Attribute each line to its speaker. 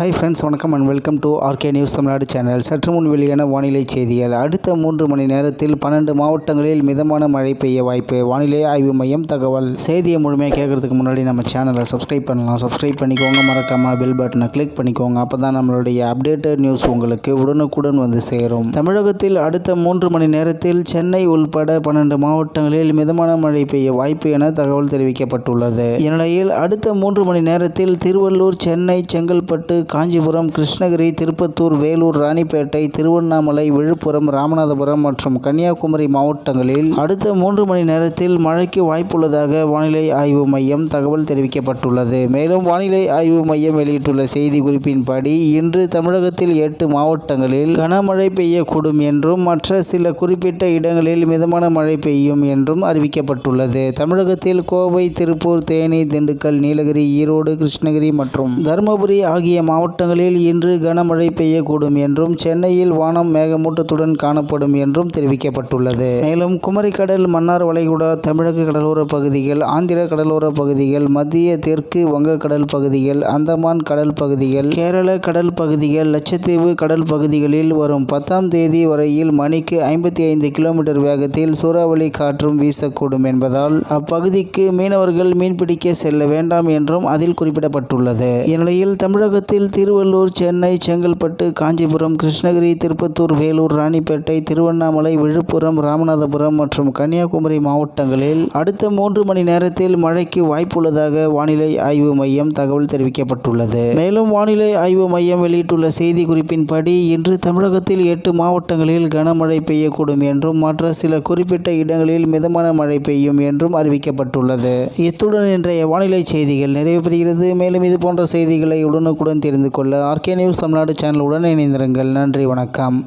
Speaker 1: Hi friends வணக்கம் and welcome to RK news Tamil Nadu channel சற்று முன் வெளியான வானிலை செய்திகள். அடுத்த மூன்று மணி நேரத்தில் பன்னெண்டு மாவட்டங்களில் மிதமான மழை பெய்ய வாய்ப்பு. வானிலை ஆய்வு மையம் தகவல். செய்தியை முழுமையாக கேட்கறதுக்கு முன்னாடி நம்ம சேனலை சப்ஸ்கிரைப் பண்ணலாம். சப்ஸ்கிரைப் பண்ணிக்கோங்க. மறக்காம பெல் பட்டனை கிளிக் பண்ணிக்கோங்க. அப்போ தான் நம்மளுடைய அப்டேட்டட் நியூஸ் உங்களுக்கு உடனுக்குடன் வந்து சேரும். தமிழகத்தில் அடுத்த மூன்று மணி நேரத்தில் சென்னை உள்பட பன்னெண்டு மாவட்டங்களில் மிதமான மழை பெய்ய வாய்ப்பு என தகவல் தெரிவிக்கப்பட்டுள்ளது. இந்நிலையில் அடுத்த மூன்று மணி நேரத்தில் திருவள்ளூர் சென்னை செங்கல்பட்டு காஞ்சிபுரம் கிருஷ்ணகிரி திருப்பத்தூர் வேலூர் ராணிப்பேட்டை திருவண்ணாமலை விழுப்புரம் ராமநாதபுரம் மற்றும் கன்னியாகுமரி மாவட்டங்களில் அடுத்த மூன்று மணி நேரத்தில் மழைக்கு வாய்ப்புள்ளதாக வானிலை ஆய்வு மையம் தகவல் தெரிவிக்கப்பட்டுள்ளது. மேலும் வானிலை ஆய்வு மையம் வெளியிட்டுள்ள செய்தி குறிப்பின்படி இன்று தமிழகத்தில் எட்டு மாவட்டங்களில் கனமழை பெய்யக்கூடும் என்றும் மற்ற சில குறிப்பிட்ட இடங்களில் மிதமான மழை பெய்யும் என்றும் அறிவிக்கப்பட்டுள்ளது. தமிழகத்தில் கோவை திருப்பூர் தேனி திண்டுக்கல் நீலகிரி ஈரோடு கிருஷ்ணகிரி மற்றும் தருமபுரி ஆகிய மாவட்டங்களில் இன்று கனமழை பெய்யக்கூடும் என்றும் சென்னையில் வானம் மேகமூட்டத்துடன் காணப்படும் என்றும் தெரிவிக்கப்பட்டுள்ளது. மேலும் குமரிக்கடல் மன்னார் வளைகுடா தமிழக கடலோர பகுதிகள் ஆந்திர கடலோர பகுதிகள் மத்திய தெற்கு வங்கக்கடல் பகுதிகள் அந்தமான் கடல் பகுதிகள் கேரள கடல் பகுதிகள் லட்சத்தீவு கடல் பகுதிகளில் வரும் பத்தாம் தேதி வரையில் மணிக்கு ஐம்பத்தி ஐந்து கிலோமீட்டர் வேகத்தில் சூறாவளி காற்றும் வீசக்கூடும் என்பதால் அப்பகுதிக்கு மீனவர்கள் மீன்பிடிக்க செல்ல வேண்டாம் என்றும் அதில் குறிப்பிடப்பட்டுள்ளது. இந்நிலையில் தமிழகத்தில் திருவள்ளூர் சென்னை செங்கல்பட்டு காஞ்சிபுரம் கிருஷ்ணகிரி திருப்பத்தூர் வேலூர் ராணிப்பேட்டை திருவண்ணாமலை விழுப்புரம் ராமநாதபுரம் மற்றும் கன்னியாகுமரி மாவட்டங்களில் அடுத்த மூன்று மணி நேரத்தில் மழைக்கு வாய்ப்புள்ளதாக வானிலை ஆய்வு மையம் தகவல் தெரிவிக்கப்பட்டுள்ளது. மேலும் வானிலை ஆய்வு மையம் வெளியிட்டுள்ள செய்தி குறிப்பின்படி இன்று தமிழகத்தில் எட்டு மாவட்டங்களில் கனமழை பெய்யக்கூடும் என்றும் மற்ற சில குறிப்பிட்ட இடங்களில் மிதமான மழை பெய்யும் என்றும் அறிவிக்கப்பட்டுள்ளது. இத்துடன் இன்றைய வானிலை செய்திகள் நிறைவு பெறுகிறது மேலும் இது போன்ற செய்திகளை உடனுக்குடன் தெரிந்து கொள்ள ஆர்கே நியூஸ் தமிழ்நாடு சேனல் உடன் இணைந்திருங்கள். நன்றி வணக்கம்.